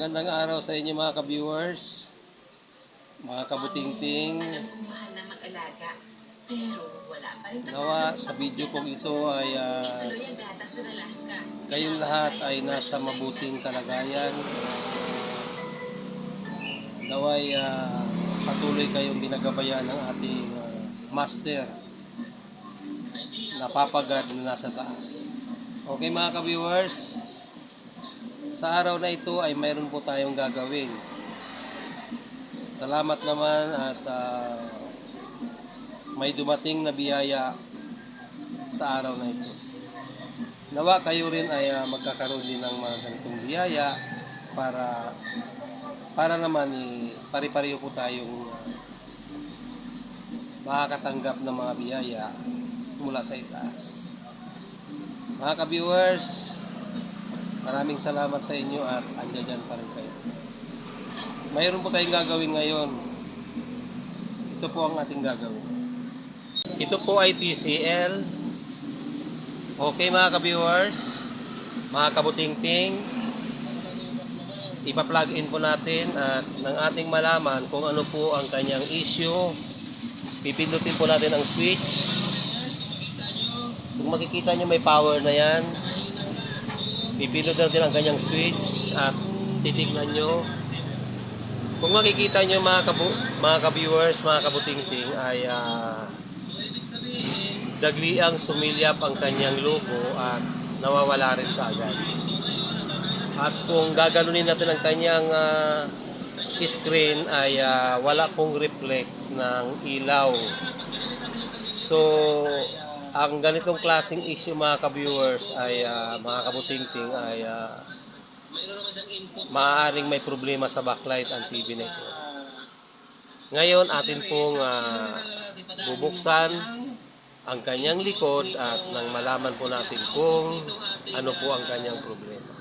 Magandang araw sa inyo mga ka-viewers, mga kabutingting. Alam kong mahal na mag-alaga, pero wala pa rin Nawa sa video kong ito ay Alaska. kayong lahat ay nasa mabuting kalagayan. Naway ah, patuloy kayong binagabayan ng ating ah, master napapagad na nasa taas. Okay mga ka-viewers, sa araw na ito ay mayroon po tayong gagawin. Salamat naman at ah, may dumating na biyaya sa araw na ito. Nawa kayo rin ay ah, magkakaroon din ng mga ganitong biyaya para para naman i pari-pareho po tayong ah, makakatanggap ng mga biyaya mula sa itaas. Mga ka-viewers, maraming salamat sa inyo at andyan dyan pa rin kayo. Mayroon po tayong gagawin ngayon. Ito po ang ating gagawin. Ito po ay TCL. Okay mga ka-viewers, mga kabutingting, ipa-plug in po natin at ng ating malaman kung ano po ang kanyang issue. Pipindutin po natin ang switch. Kung makikita nyo may power na yan, pipindot natin ang kanyang switch at titignan nyo. Kung makikita nyo mga, kabu mga ka-viewers, mga kabutingting ay ah, dagliang sumilyap ang kanyang logo at nawawala rin kaagad. At kung gaganunin natin ang kanyang ah, screen ay ah, wala pong reflect ng ilaw. So, ang ganitong klaseng issue mga ka-viewers ay ah, mga kabutingting ay ah, maaaring may problema sa backlight ang TV na ito. Ngayon, atin pong ah, bubuksan ang kanyang likod at nang malaman po natin kung ano po ang kanyang problema.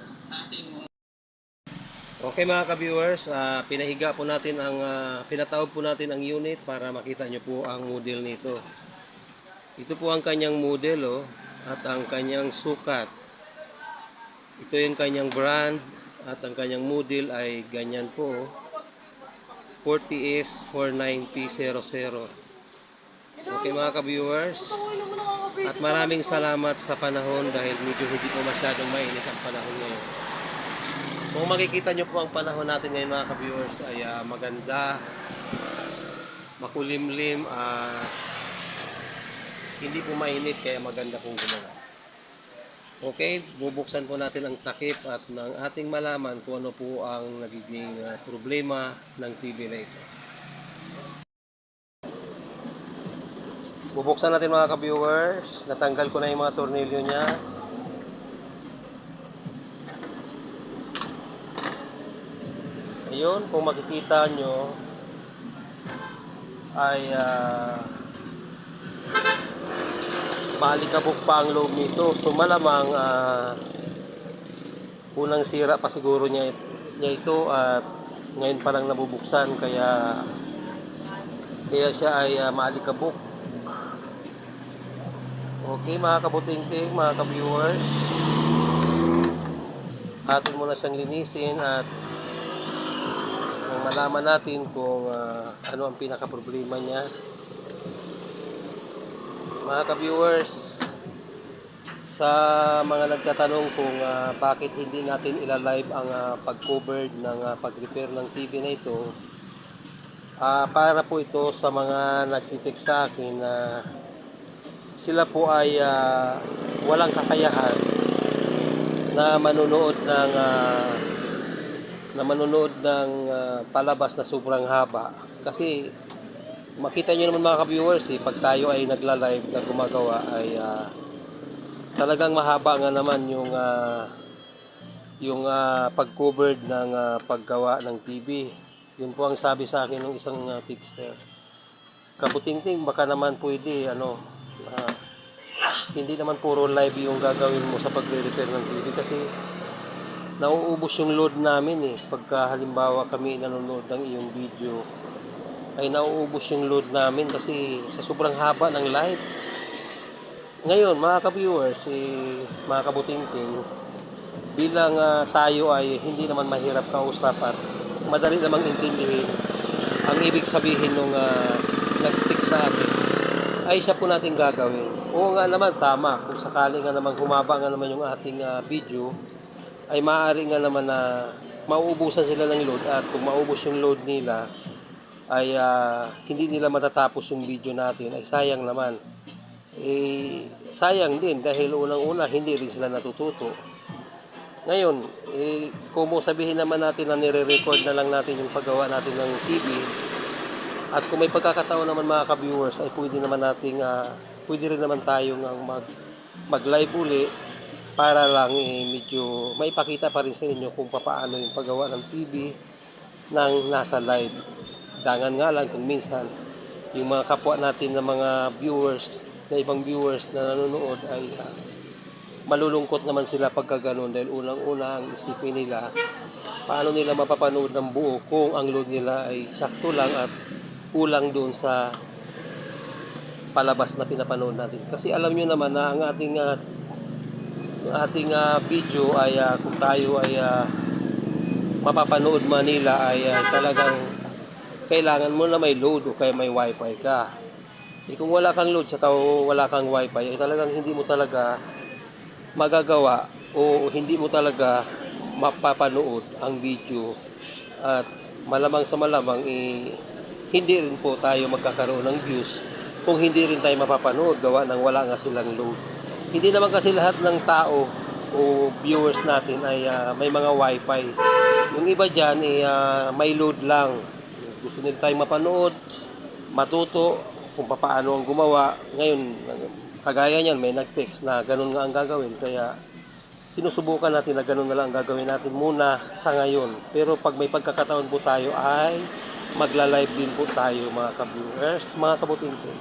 Okay mga ka-viewers, ah, pinahiga po natin ang ah, pinatawag po natin ang unit para makita nyo po ang model nito. Ito po ang kanyang model oh, at ang kanyang sukat. Ito yung kanyang brand at ang kanyang model ay ganyan po. oh. 40S 49000. Okay mga ka-viewers. At maraming salamat sa panahon dahil medyo hindi po masyadong mainit ang panahon ngayon. Kung makikita nyo po ang panahon natin ngayon mga ka-viewers ay ah, maganda, makulimlim, at hindi po mainit kaya maganda pong gumawa. Okay, bubuksan po natin ang takip at ng ating malaman kung ano po ang nagiging ah, problema ng TV ito. Bubuksan natin mga ka-viewers. Natanggal ko na yung mga tornilyo niya. Ayun, kung makikita nyo ay uh, maalikabok pa ang loob nito. So malamang ah, unang sira pa siguro niya, niya ito at ngayon pa lang nabubuksan kaya kaya siya ay ah, maalikabok. Okay mga kabutingting, mga ka-viewers. Atin muna siyang linisin at malaman natin kung ah, ano ang pinaka-problema niya. Mga ka-viewers, sa mga nagtatanong kung ah, bakit hindi natin ila-live ang ah, pag-cover ng ah, pag-repair ng TV na ito, ah, para po ito sa mga nagtitik sa akin na sila po ay ah, walang kakayahan na manonood ng ah, na manonood ng ah, palabas na sobrang haba. Kasi makita nyo naman mga ka-viewers eh, pag tayo ay nagla-live na gumagawa ay ah, talagang mahaba nga naman yung ah, yung ah, pag-covered ng ah, paggawa ng TV yun po ang sabi sa akin ng isang uh, tipster. Kabutingting baka naman pwede ano ah, hindi naman puro live yung gagawin mo sa pagre-repair ng TV kasi nauubos yung load namin eh pagka halimbawa kami nanonood ng iyong video ay nauubos yung load namin kasi sa sobrang haba ng live ngayon mga ka-viewers eh, mga kabutingting bilang ah, tayo ay hindi naman mahirap kausap at madali namang intindihin ang ibig sabihin nung uh, nag-tick sa amin ay siya po natin gagawin. Oo nga naman, tama. Kung sakali nga naman humaba nga naman yung ating ah, video, ay maaari nga naman na mauubusan sila ng load at kung maubos yung load nila, ay ah, hindi nila matatapos yung video natin, ay sayang naman. Eh, sayang din dahil unang-una hindi rin sila natututo. Ngayon, eh, kung sabihin naman natin na nire-record na lang natin yung paggawa natin ng TV, at kung may pagkakataon naman mga ka-viewers, ay pwede naman nating, ah, pwede rin naman tayong ang mag, mag-live uli para lang eh, medyo maipakita pa rin sa inyo kung paano yung paggawa ng TV ng nasa live. Dangan nga lang kung minsan yung mga kapwa natin na mga viewers, na ibang viewers na nanonood ay ah, malulungkot naman sila pagka ganun dahil unang-una ang isipin nila paano nila mapapanood ng buo kung ang load nila ay sakto lang at kulang doon sa palabas na pinapanood natin. Kasi alam nyo naman na ang ating ang ating ah, video ay ah, kung tayo ay ah, mapapanood man nila ay ah, talagang kailangan mo na may load o kaya may wifi ka. Eh, kung wala kang load saka wala kang wifi ay talagang hindi mo talaga magagawa o hindi mo talaga mapapanood ang video at malamang sa malamang eh, hindi rin po tayo magkakaroon ng views kung hindi rin tayo mapapanood gawa ng wala nga silang load. Hindi naman kasi lahat ng tao o viewers natin ay ah, may mga wifi. Yung iba dyan ay ah, may load lang. Gusto nila tayong mapanood, matuto kung paano ang gumawa. Ngayon, kagaya niyan, may nag-text na ganun nga ang gagawin. Kaya sinusubukan natin na ganun na lang ang gagawin natin muna sa ngayon. Pero pag may pagkakataon po tayo ay magla-live din po tayo mga ka-viewers, mga kabutingkin.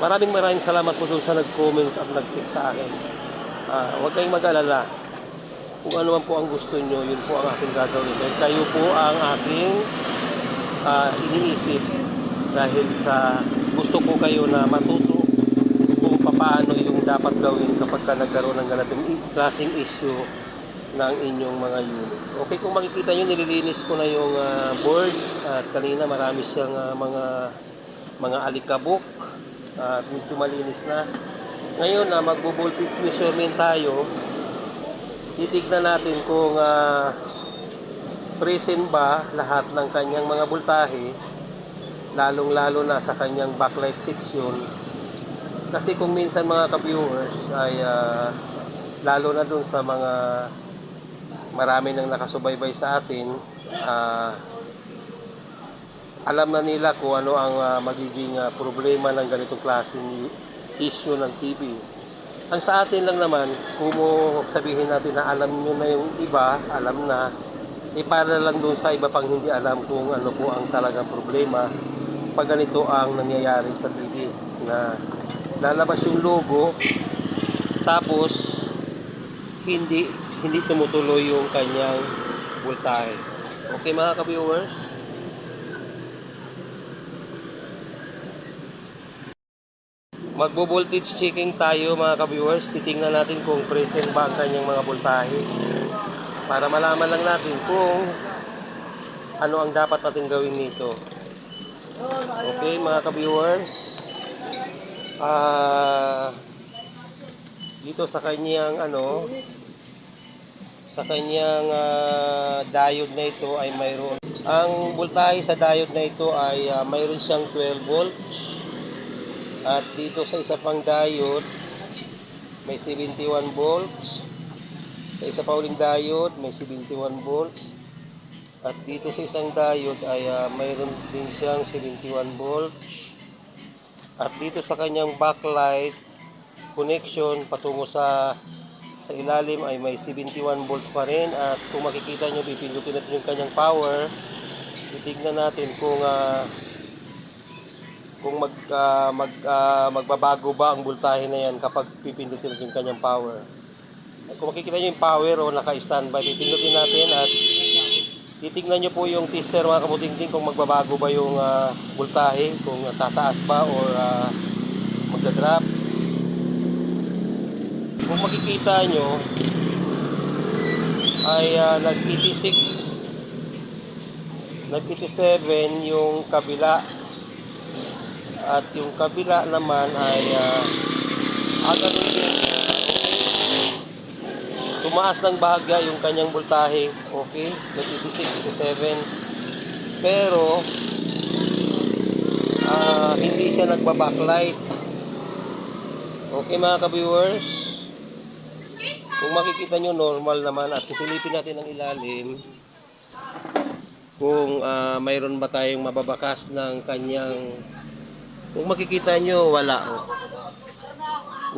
Maraming maraming salamat po dun sa nag-comments at nag-text sa akin. Ah, huwag kayong mag-alala. Kung ano man po ang gusto nyo, yun po ang aking gagawin. Dahil kayo po ang aking ah, iniisip dahil sa gusto ko kayo na matuto kung paano yung dapat gawin kapag ka nagkaroon ng ganitong klaseng issue ng inyong mga unit. Okay, kung makikita nyo, nililinis ko na yung ah, board at kanina marami siyang ah, mga mga alikabok at medyo malinis na. Ngayon na magbo-voltage measurement tayo, titignan natin kung ah, present ba lahat ng kanyang mga voltahe lalong-lalo na sa kanyang backlight section kasi kung minsan mga ka-viewers ay ah, lalo na dun sa mga marami nang nakasubaybay sa atin ah, alam na nila kung ano ang ah, magiging ah, problema ng ganitong klaseng issue ng TV. Ang sa atin lang naman, kung sabihin natin na alam nyo na yung iba, alam na, eh para lang doon sa iba pang hindi alam kung ano po ang talagang problema pag ganito ang nangyayari sa TV na lalabas yung logo tapos hindi hindi tumutuloy yung kanyang voltahe. Okay mga ka-viewers? Magbo-voltage checking tayo mga ka-viewers. Titingnan natin kung present ba ang kanyang mga voltahe. Para malaman lang natin kung ano ang dapat natin gawin nito. Okay mga ka-viewers. Ah dito sa kanyang ano sa kanyang ah, diode na ito ay mayroon ang voltahe sa diode na ito ay ah, mayroon siyang 12 volts at dito sa isa pang diode may 71 volts sa isa pa uling diode may 71 volts. At dito sa isang diode ay ah, mayroon din siyang 71 volts. At dito sa kanyang backlight connection patungo sa sa ilalim ay may 71 volts pa rin. At kung makikita nyo pipindutin natin yung kanyang power. Titignan natin kung ah, kung mag, ah, mag, ah, magbabago ba ang voltahe na yan kapag pipindutin natin yung kanyang power kung makikita nyo yung power o naka-standby pipindutin natin at titignan nyo po yung tester mga kabutingting kung magbabago ba yung ah, voltahe kung tataas ba or ah, magdadrop kung makikita nyo ay ah, nag-86 nag-87 yung kabila at yung kabila naman ay uh, ganun din. Tumaas ng bahagya yung kanyang voltahe okay nag-86 87 pero ah, hindi siya nagba-backlight. Okay mga ka-viewers? Kung makikita nyo normal naman. At sisilipin natin ang ilalim kung ah, mayroon ba tayong mababakas ng kanyang kung makikita nyo wala.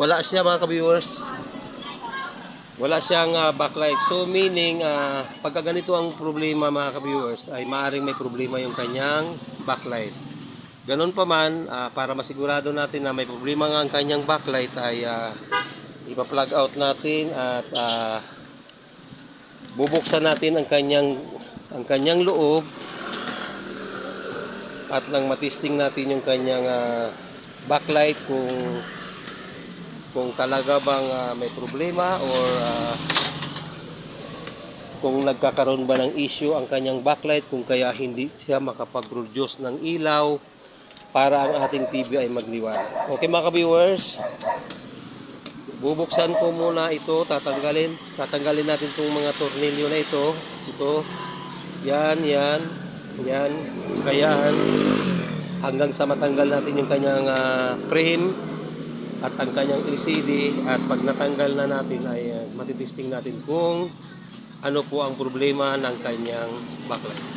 Wala siya mga ka-viewers wala siyang ah, backlight. So meaning ah, pagka ganito ang problema mga ka-viewers ay maaring may problema yung kanyang backlight. Ganun pa man ah, para masigurado natin na may problema nga ang kanyang backlight ay ah, ipa-plug out natin at ah, bubuksan natin ang kanyang ang kanyang loob at nang matisting natin yung kanyang ah, backlight kung kung talaga bang ah, may problema or ah, kung nagkakaroon ba ng issue ang kanyang backlight kung kaya hindi siya makapag-produce ng ilaw para ang ating TV ay magliwanag. Okay mga ka-viewers, bubuksan ko muna ito, tatanggalin, tatanggalin natin itong mga tornilyo na ito. Ito, yan, yan, yan, saka yan, hanggang sa matanggal natin yung kanyang ah, frame at ang kanyang LCD at pag natanggal na natin ay uh, matitesting natin kung ano po ang problema ng kanyang backlight.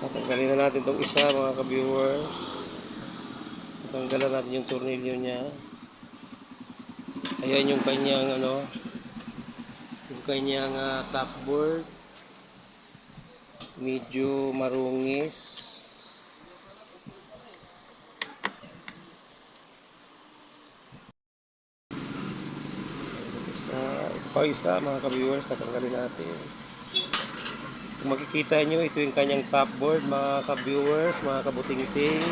Tatanggalin na natin itong isa mga ka-viewers. Tatanggalan natin yung tornilyo niya. Ayan yung kanyang ano, yung kanyang ah, top board. Medyo marungis. Sa pa isa mga ka-viewers, tatanggalin natin. Kung makikita nyo, ito yung kanyang top board mga ka-viewers, mga kabuting-ting.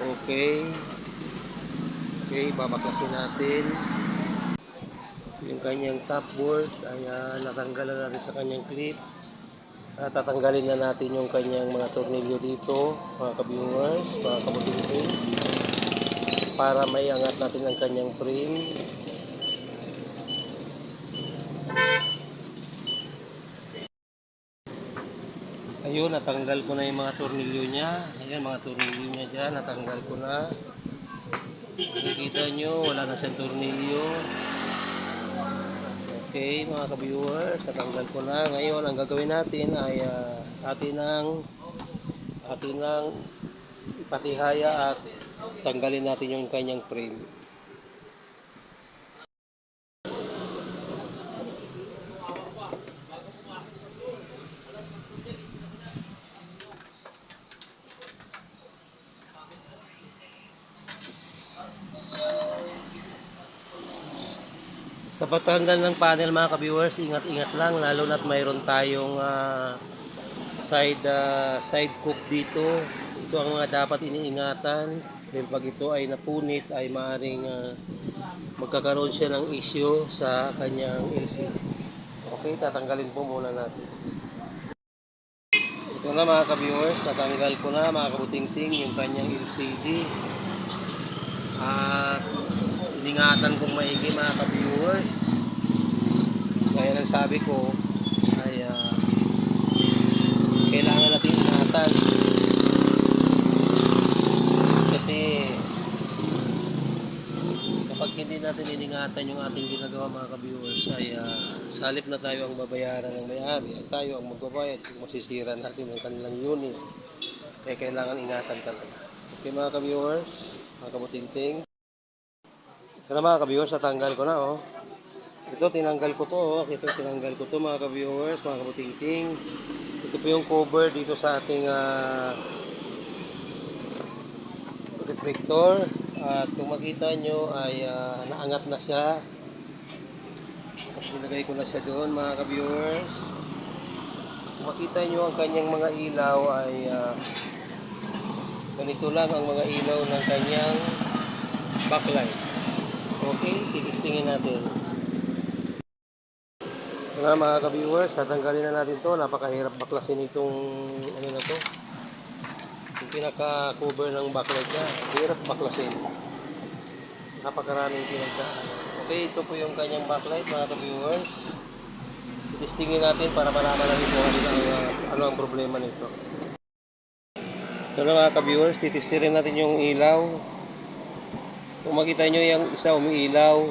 Okay. Okay, babaklasin natin. Ito yung kanyang top board. Ayan, natanggalan natin sa kanyang clip. At tatanggalin na natin yung kanyang mga tornilyo dito, mga ka-viewers, mga kabuting-ting. Para maiangat natin ang kanyang frame. Ayun, natanggal ko na yung mga tornilyo niya. Ayan, mga tornilyo niya dyan, natanggal ko na. Nakikita nyo, wala na siyang tornilyo. Okay, mga ka-viewers, natanggal ko na. Ngayon, ang gagawin natin ay ah, atin ang atin ang ipatihaya at tanggalin natin yung kanyang frame. Sa pagtanggal ng panel mga ka-viewers, ingat-ingat lang lalo na't mayroon tayong ah, side ah, side coop dito. Ito ang mga dapat iniingatan dahil pag ito ay napunit ay maaring ah, magkakaroon siya ng issue sa kanyang LCD. Okay, tatanggalin po muna natin. Ito na mga ka-viewers, natanggal ko na mga kabuting-ting yung kanyang LCD. At iningatan kong maigi mga ka-viewers. Kaya lang sabi ko ay ah, kailangan natin ingatan. Kasi kapag hindi natin iningatan yung ating ginagawa mga ka-viewers ay ah, salip na tayo ang babayaran ng may-ari at tayo ang magbabayad kung masisira natin ang kanilang unit. Kaya kailangan ingatan talaga. Okay mga ka-viewers, mga kabuting-ting. Ito na mga ka-viewers, natanggal ko na oh. Ito, tinanggal ko to oh. Ito, tinanggal ko to mga ka-viewers, mga kabuting-ting. Ito po yung cover dito sa ating ah, reflector. At kung makita nyo ay ah, naangat na siya. At nilagay ko na siya doon mga ka-viewers. Kung makita nyo ang kanyang mga ilaw ay ah, ganito lang ang mga ilaw ng kanyang backlight. Okay, titistingin natin. So nga mga ka-viewers, tatanggalin na natin to. Napakahirap baklasin itong ano na to. Yung pinaka-cover ng backlight niya. Hirap baklasin. Napakaraming pinagdaan. Okay, ito po yung kanyang backlight mga ka-viewers. Titistingin natin para malaman natin kung ano uh, ano ang problema nito. So na mga ka-viewers, titistirin natin yung ilaw. Kung makita nyo yung isa umiilaw.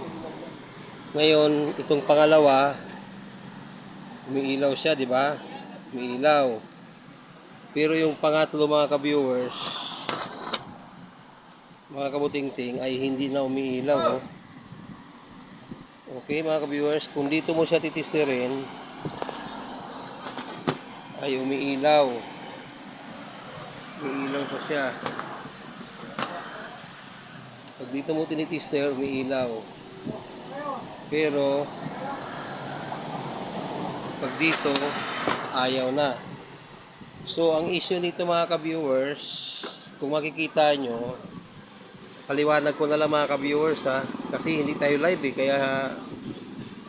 Ngayon, itong pangalawa, umiilaw siya, di ba? Umiilaw. Pero yung pangatlo mga ka-viewers, mga kabutingting ay hindi na umiilaw. Oh. Okay mga ka-viewers, kung dito mo siya titistirin, ay umiilaw. Umiilaw pa siya. Pag dito mo tinitister, umiilaw. Pero, pag dito, ayaw na. So, ang issue nito mga ka-viewers, kung makikita nyo, paliwanag ko na lang mga ka-viewers ha, kasi hindi tayo live eh, kaya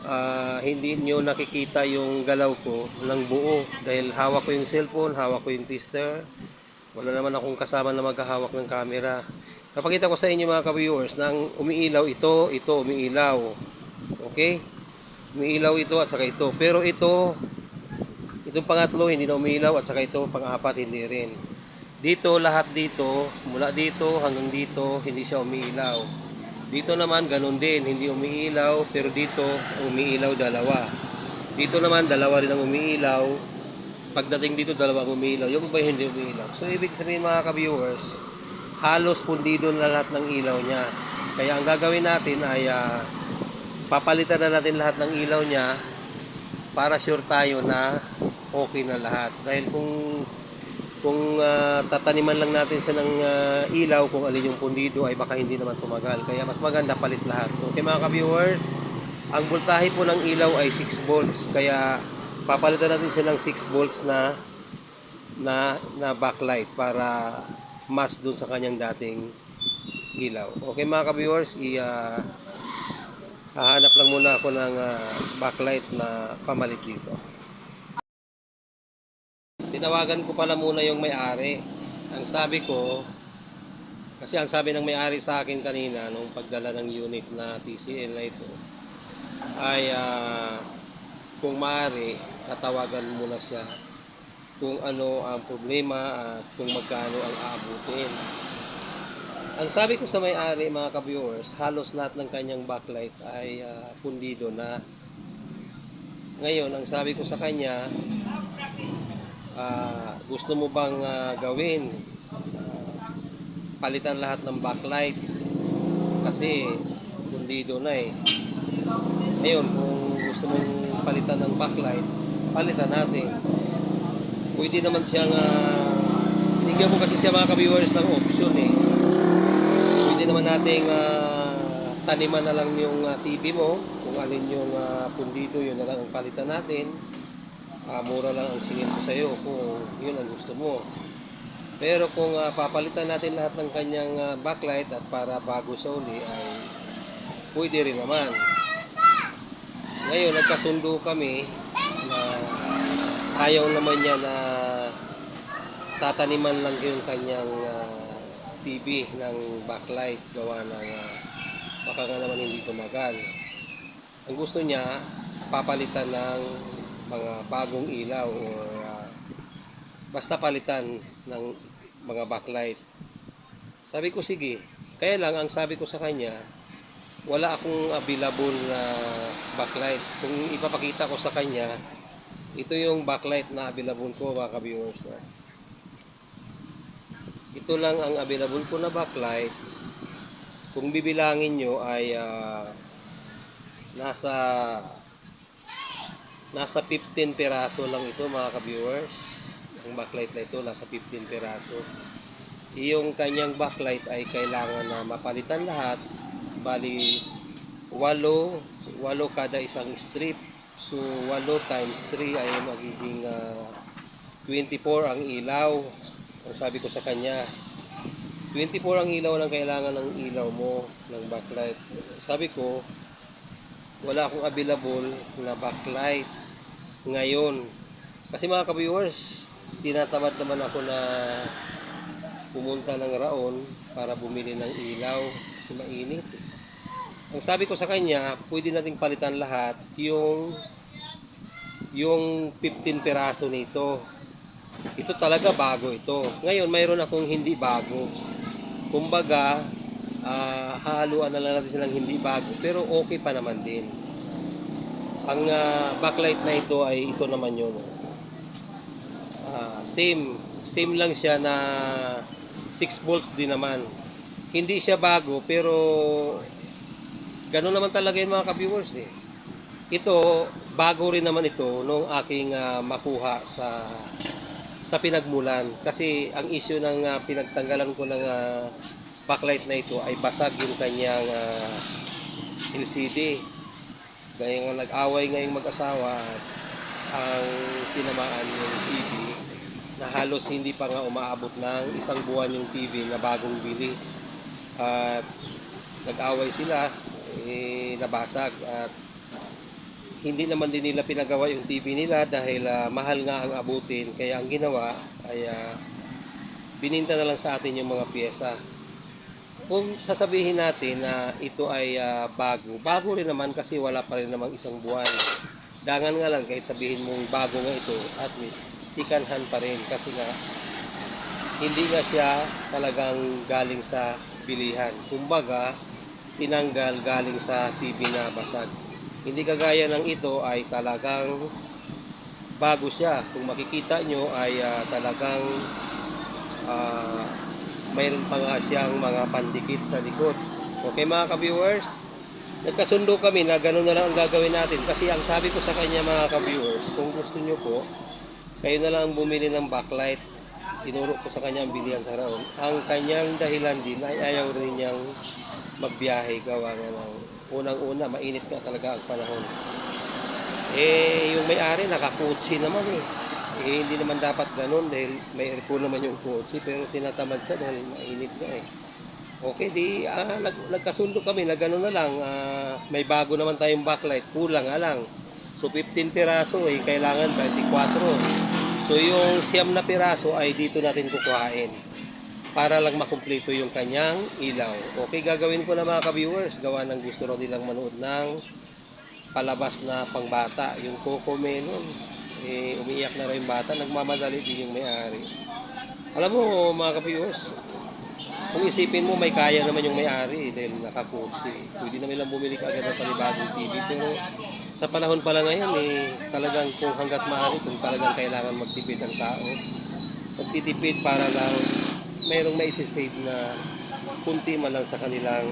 ah, hindi nyo nakikita yung galaw ko ng buo dahil hawak ko yung cellphone, hawak ko yung tester, wala naman akong kasama na maghahawak ng camera. Napakita ko sa inyo mga ka-viewers nang umiilaw ito, ito umiilaw. Okay? Umiilaw ito at saka ito. Pero ito, itong pangatlo hindi na umiilaw at saka ito pang-apat hindi rin. Dito, lahat dito, mula dito hanggang dito, hindi siya umiilaw. Dito naman, ganun din, hindi umiilaw, pero dito, umiilaw dalawa. Dito naman, dalawa rin ang umiilaw. Pagdating dito, dalawa umiilaw. Yung iba hindi umiilaw. So, ibig sabihin mga ka-viewers, halos pundido na lahat ng ilaw niya. Kaya ang gagawin natin ay ah, papalitan na natin lahat ng ilaw niya para sure tayo na okay na lahat. Dahil kung kung ah, tataniman lang natin siya ng ah, ilaw kung alin yung pundido ay baka hindi naman tumagal. Kaya mas maganda palit lahat. Okay mga ka-viewers, ang voltahe po ng ilaw ay 6 volts. Kaya papalitan natin siya ng 6 volts na na na backlight para mas dun sa kanyang dating ilaw. Okay mga ka-viewers, i ah, hahanap lang muna ako ng ah, backlight na pamalit dito. Tinawagan ko pala muna yung may-ari. Ang sabi ko, kasi ang sabi ng may-ari sa akin kanina nung pagdala ng unit na TCL na ito, ay ah, kung maaari, tatawagan muna siya kung ano ang problema at kung magkano ang aabutin. Ang sabi ko sa may-ari mga ka-viewers, halos lahat ng kanyang backlight ay ah, pundido na. Ngayon, ang sabi ko sa kanya, ah, gusto mo bang ah, gawin? Ah, palitan lahat ng backlight kasi pundido na eh. Ngayon, kung gusto mong palitan ng backlight, palitan natin. Pwede naman siyang uh, binigyan mo kasi siya mga ka-viewers ng option eh. Pwede naman nating ah, taniman na lang yung ah, TV mo kung alin yung uh, pundido, yun na lang ang palitan natin. Ah, mura lang ang singil ko sa'yo kung yun ang gusto mo. Pero kung ah, papalitan natin lahat ng kanyang ah, backlight at para bago sa uli ay pwede rin naman. Ngayon, nagkasundo kami na ayaw naman niya na tataniman lang yung kanyang ah, TV ng backlight gawa ng ah, baka nga naman hindi tumagal. Ang gusto niya, papalitan ng mga bagong ilaw or ah, basta palitan ng mga backlight. Sabi ko, sige. Kaya lang, ang sabi ko sa kanya, wala akong available na backlight. Kung ipapakita ko sa kanya, ito yung backlight na available ko mga ka-viewers. Ito lang ang available ko na backlight. Kung bibilangin nyo ay ah, nasa nasa 15 peraso lang ito mga ka-viewers. Ang backlight na ito nasa 15 peraso. Yung kanyang backlight ay kailangan na mapalitan lahat. Bali, walo, walo kada isang strip. So 8 times 3 ay magiging ah, 24 ang ilaw. Ang sabi ko sa kanya, 24 ang ilaw ng kailangan ng ilaw mo ng backlight. Sabi ko, wala akong available na backlight ngayon. Kasi mga ka-viewers, tinatamad naman ako na pumunta ng Raon para bumili ng ilaw kasi mainit. Ang sabi ko sa kanya, pwede nating palitan lahat yung yung 15 peraso nito. Ito talaga bago ito. Ngayon, mayroon akong hindi bago. Kumbaga, ah, haluan na lang natin silang hindi bago, pero okay pa naman din. Ang ah, backlight na ito ay ito naman yun. Ah, same, same lang siya na 6 volts din naman. Hindi siya bago, pero Ganun naman talaga yung mga ka-viewers eh. Ito, bago rin naman ito nung aking ah, makuha sa sa pinagmulan. Kasi ang issue ng ah, pinagtanggalan ko ng ah, backlight na ito ay basag yung kanyang ah, LCD. Gaya nga nag-away ngayong mag-asawa ang tinamaan yung TV na halos hindi pa nga umaabot ng isang buwan yung TV na bagong bili. At nag-away sila, eh, nabasag at hindi naman din nila pinagawa yung TV nila dahil ah, mahal nga ang abutin. Kaya ang ginawa ay ah, bininta na lang sa atin yung mga pyesa. Kung sasabihin natin na ito ay ah, bago, bago rin naman kasi wala pa rin namang isang buwan. Dangan nga lang kahit sabihin mong bago nga ito, at least second hand pa rin kasi nga hindi nga siya talagang galing sa bilihan. Kumbaga, tinanggal galing sa TV na basag. Hindi kagaya ng ito ay talagang bago siya. Kung makikita nyo ay ah, talagang ah, mayroon pa nga siyang mga pandikit sa likod. Okay mga ka-viewers, nagkasundo kami na gano'n na lang ang gagawin natin. Kasi ang sabi ko sa kanya mga ka-viewers, kung gusto nyo po, kayo na lang bumili ng backlight. Tinuro ko sa kanya ang bilihan sa raon. Ang kanyang dahilan din ay ayaw rin niyang magbiyahe gawa nga ng unang-una, mainit nga talaga ang panahon. Eh, yung may-ari nakakutsi naman eh. Eh, hindi naman dapat ganun dahil may aircon naman yung kotse pero tinatamad siya dahil mainit nga eh. Okay, di ah, nag, nagkasundo kami na gano'n na lang. ah, may bago naman tayong backlight, kulang nga lang. So 15 piraso eh, kailangan 24. So yung siyam na piraso ay dito natin kukuhain para lang makumpleto yung kanyang ilaw. Okay, gagawin ko na mga ka-viewers, gawa ng gusto raw nilang manood ng palabas na pangbata, yung Coco Melon. Eh, umiiyak na rin yung bata, nagmamadali din yung may-ari. Alam mo mga ka-viewers, kung isipin mo may kaya naman yung may-ari eh, dahil nakakutsi. Pwede naman lang bumili ka agad ng panibagong TV pero sa panahon pala ngayon eh talagang kung hanggat maaari kung talagang kailangan magtipid ang tao magtitipid para lang mayroong maisisave na kunti man lang sa kanilang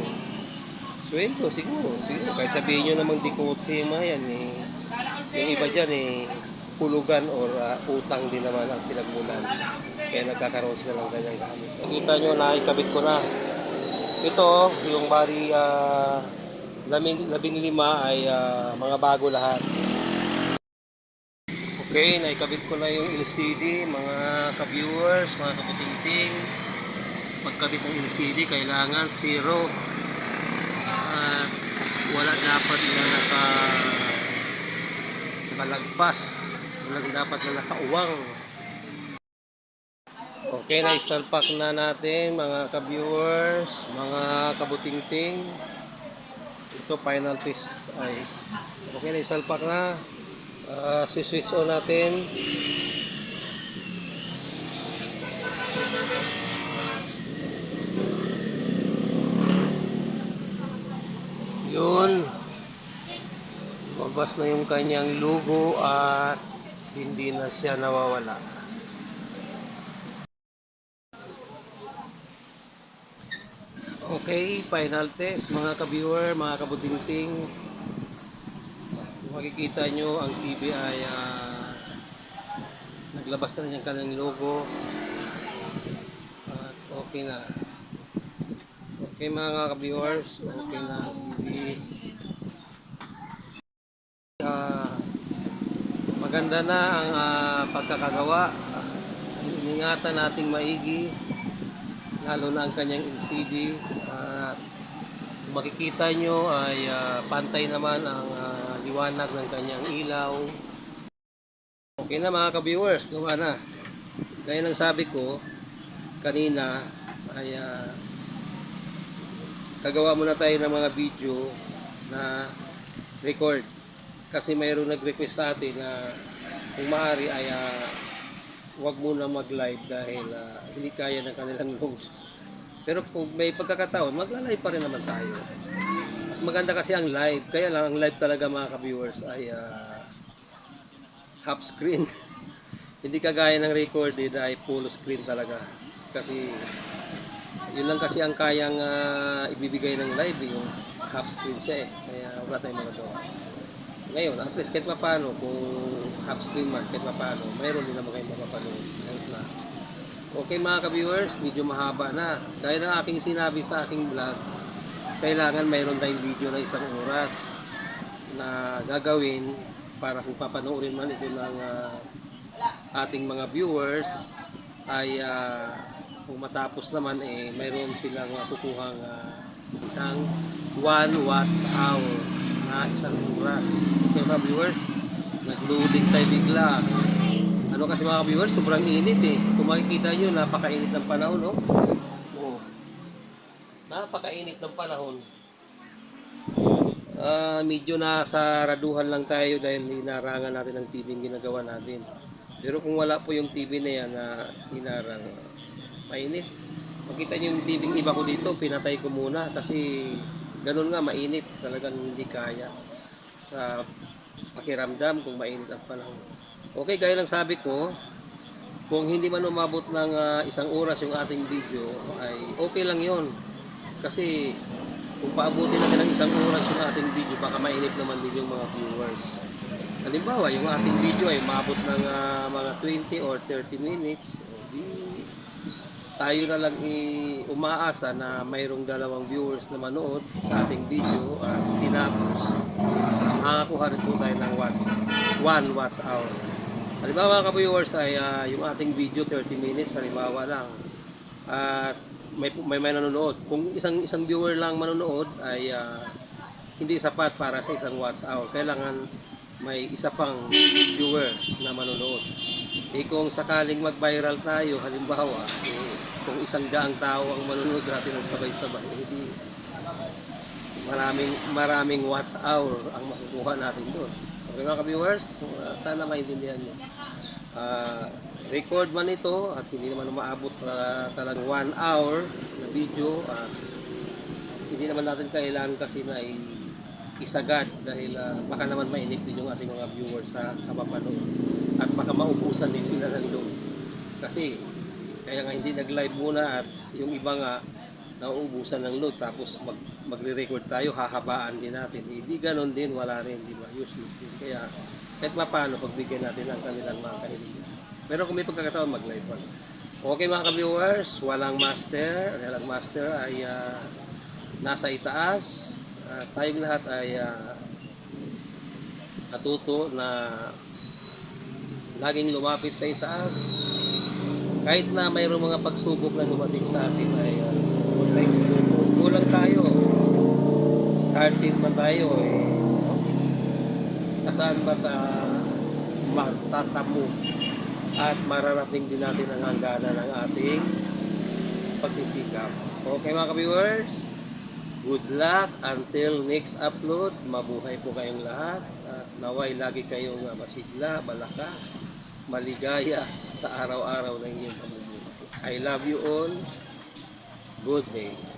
sweldo siguro. Siguro kahit sabihin nyo namang di kotse yung mga yan eh. Yung iba dyan eh pulugan or ah, utang din naman ang pinagmulan. Kaya nagkakaroon sila ng ganyang gamit. Nakita nyo na ikabit ko na. Ito, yung bari ah, labing, labing lima ay ah, mga bago lahat. Okay, naikabit ko na yung LCD, mga ka-viewers, mga kabutingting. Pagkabit ng LCD, kailangan zero. At wala dapat na naka nakalagpas. Wala dapat na nakauwang. Okay, na-istalpak na natin mga ka-viewers, mga kabutingting. Ito final piece ay okay na-istalpak na. Ah, si-switch on natin. Yun. Mabas na yung kanyang logo at hindi na siya nawawala. Okay, final test mga ka-viewer, mga kabutingting. Kung makikita nyo, ang TV ay ah, naglabas na yung kanyang logo. At okay na. Okay mga ka-viewers, okay na. TV. Ah, Maganda na ang ah, pagkakagawa. Ingatan nating maigi. Lalo na ang kanyang LCD. Kung makikita nyo ay ah, pantay naman ang ah, liwanag ng kanyang ilaw. Okay na mga ka-viewers, gawa na. Gaya ng sabi ko kanina ay ah, gagawa muna tayo ng mga video na record kasi mayroong nag-request sa atin na kung maaari ay ah, huwag muna mag-live dahil ah, hindi kaya ng kanilang loads. Pero kung may pagkakataon, magla-live pa rin naman tayo. Mas maganda kasi ang live. Kaya lang ang live talaga mga ka-viewers ay ah, half screen. hindi kagaya ng recorded ay full screen talaga. Kasi yun lang kasi ang kayang ah, ibibigay ng live yung half screen siya eh. Kaya wala tayong magagawa. Ngayon, at least kahit paano, kung half screen man, kahit paano, mayroon din naman kayong mapapanood. Kahit na. Okay mga ka-viewers, medyo mahaba na. Gaya ng aking sinabi sa aking vlog, kailangan mayroon tayong video na isang oras na gagawin para kung papanoorin man ito ng ah, ating mga viewers ay ah, kung matapos naman eh mayroon silang makukuhang ah, isang 1 watts hour na isang oras. Okay mga viewers, nag-loading tayo bigla. Ano kasi mga viewers, sobrang init eh. Kung makikita nyo, napakainit ng panahon, no? Oo. Napakainit ng panahon. Ah, medyo nasa raduhan lang tayo dahil inarangan natin ang TV ginagawa natin. Pero kung wala po yung TV na yan na inarang, mainit. Makita niyo yung TV iba ko dito, pinatay ko muna kasi ganun nga mainit, talagang hindi kaya sa pakiramdam kung mainit ang panahon. Okay, gaya ng sabi ko, kung hindi man umabot ng ah, isang oras yung ating video, ay okay lang yon Kasi kung paabutin natin ng isang oras yung ating video, baka mainit naman din yung mga viewers. Halimbawa, yung ating video ay maabot ng ah, mga 20 or 30 minutes, tayo na lang i umaasa na mayroong dalawang viewers na manood sa ating video at tinapos. Makakakuha rin po tayo ng watts 1 watts hour. Halimbawa mga ka-viewers ay ah, yung ating video 30 minutes halimbawa lang. At may, may may nanonood. Kung isang isang viewer lang manonood ay ah, hindi sapat para sa isang watts hour. Kailangan may isa pang viewer na manonood. Eh kung sakaling mag-viral tayo, halimbawa, eh, kung isang daang tao ang manonood natin ng sabay-sabay, eh, hindi maraming maraming watts hour ang makukuha natin doon. Okay mga ka-viewers, uh, sana maintindihan nyo. Ah, record man ito at hindi naman umaabot sa talagang one hour na video at hindi naman natin kailangan kasi na isagad dahil ah, baka naman mainit din yung ating mga viewers sa kapapanood at baka maubusan din sila ng load kasi kaya nga hindi nag-live muna at yung iba nga nauubusan ng load tapos mag, magre-record tayo hahabaan din natin. Hindi ganon din wala rin di ba? Useless din. Kaya kahit mapano pagbigyan natin ang kanilang mga kahilingan pero kung may pagkakataon mag-live pa. Okay mga ka-viewers walang master. Dahil ang master ay ah, nasa itaas. At tayong lahat ay ah, natuto na laging lumapit sa itaas kahit na mayroong mga pagsubok na dumating sa atin ay uh, sumuko. Kulang tayo. Starting pa tayo eh. Sa saan ba ta matatamo at mararating din natin ang hangganan ng ating pagsisikap. Okay mga ka-viewers, good luck until next upload. Mabuhay po kayong lahat at naway lagi kayong uh, masigla, malakas, maligaya sa araw-araw ng inyong pamumuhay. I love you all. Good day.